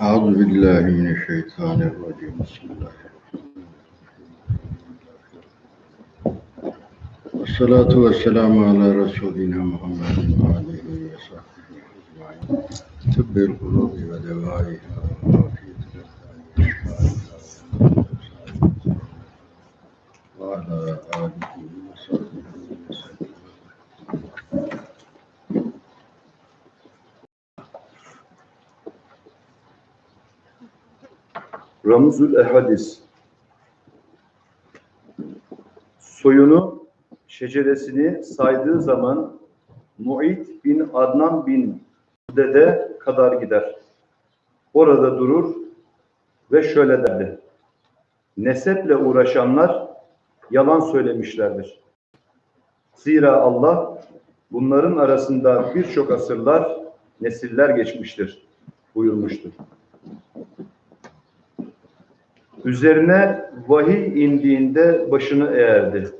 Euzu billahi mineşşeytanirracim. Bismillahirrahmanirrahim. Salatu ve selamu ala Resulina Muhammedin ve aleyhi ve sahbihi ecmaîn. Tıbbil kulubi ve devâiha Ramuzul Ehadis soyunu, şeceresini saydığı zaman Mu'id bin Adnan bin Dede kadar gider. Orada durur ve şöyle derdi. Neseple uğraşanlar yalan söylemişlerdir. Zira Allah bunların arasında birçok asırlar, nesiller geçmiştir buyurmuştur. Üzerine vahiy indiğinde başını eğerdi.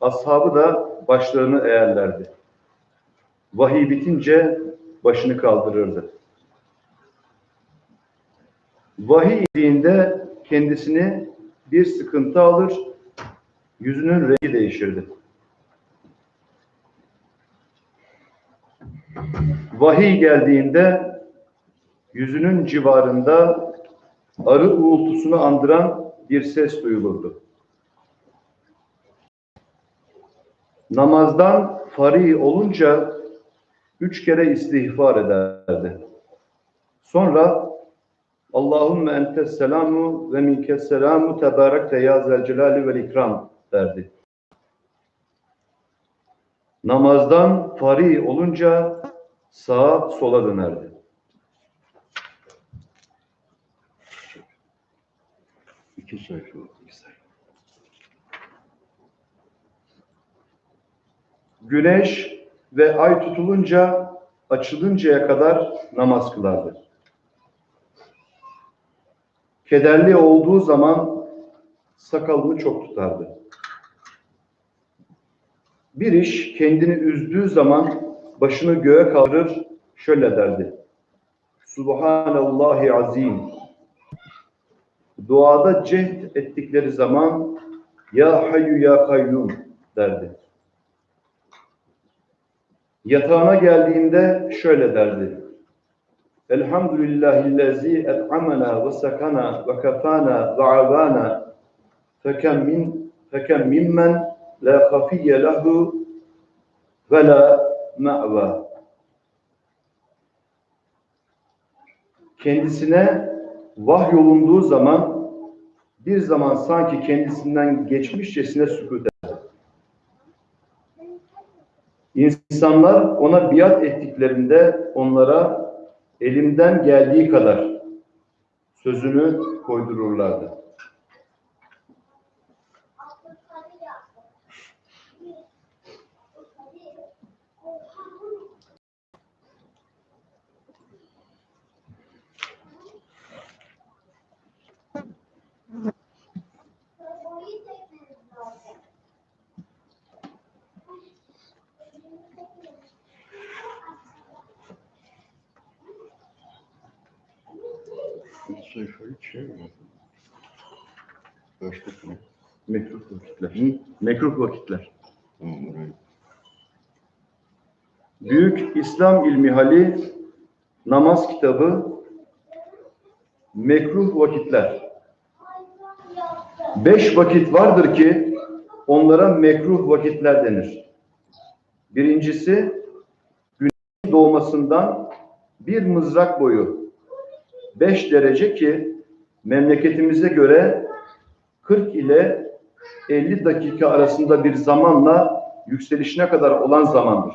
Ashabı da başlarını eğerlerdi. Vahiy bitince başını kaldırırdı. Vahiy indiğinde kendisini bir sıkıntı alır, yüzünün rengi değişirdi. Vahiy geldiğinde yüzünün civarında arı uğultusunu andıran bir ses duyulurdu. Namazdan fari olunca üç kere istiğfar ederdi. Sonra Allahümme entes selamu ve minkes selamu tebarekte ya zel celali vel ikram derdi. Namazdan fari olunca sağa sola dönerdi. Güneş ve ay tutulunca açılıncaya kadar namaz kılardı. Kederli olduğu zaman sakalını çok tutardı. Bir iş kendini üzdüğü zaman başını göğe kaldırır, şöyle derdi. Subhanallahi azim. Duada cehd ettikleri zaman Ya Hayyu Ya Kayyum derdi. Yatağına geldiğinde şöyle derdi. Elhamdülillahillezî et'amena ve sakana ve kafana ve avana fekem min fekem mimmen la khafiyye lehu ve la ma'va. Kendisine vahyolunduğu zaman bir zaman sanki kendisinden geçmişçesine sükut eder. İnsanlar ona biat ettiklerinde onlara elimden geldiği kadar sözünü koydururlardı. İki sayfa hiç şey mi? Başlık ne? Mekruh vakitler. Mekruh vakitler. Tamam orayı. Büyük İslam İlmihali namaz kitabı mekruh vakitler. Beş vakit vardır ki onlara mekruh vakitler denir. Birincisi güneşin doğmasından bir mızrak boyu 5 derece ki memleketimize göre 40 ile 50 dakika arasında bir zamanla yükselişine kadar olan zamandır.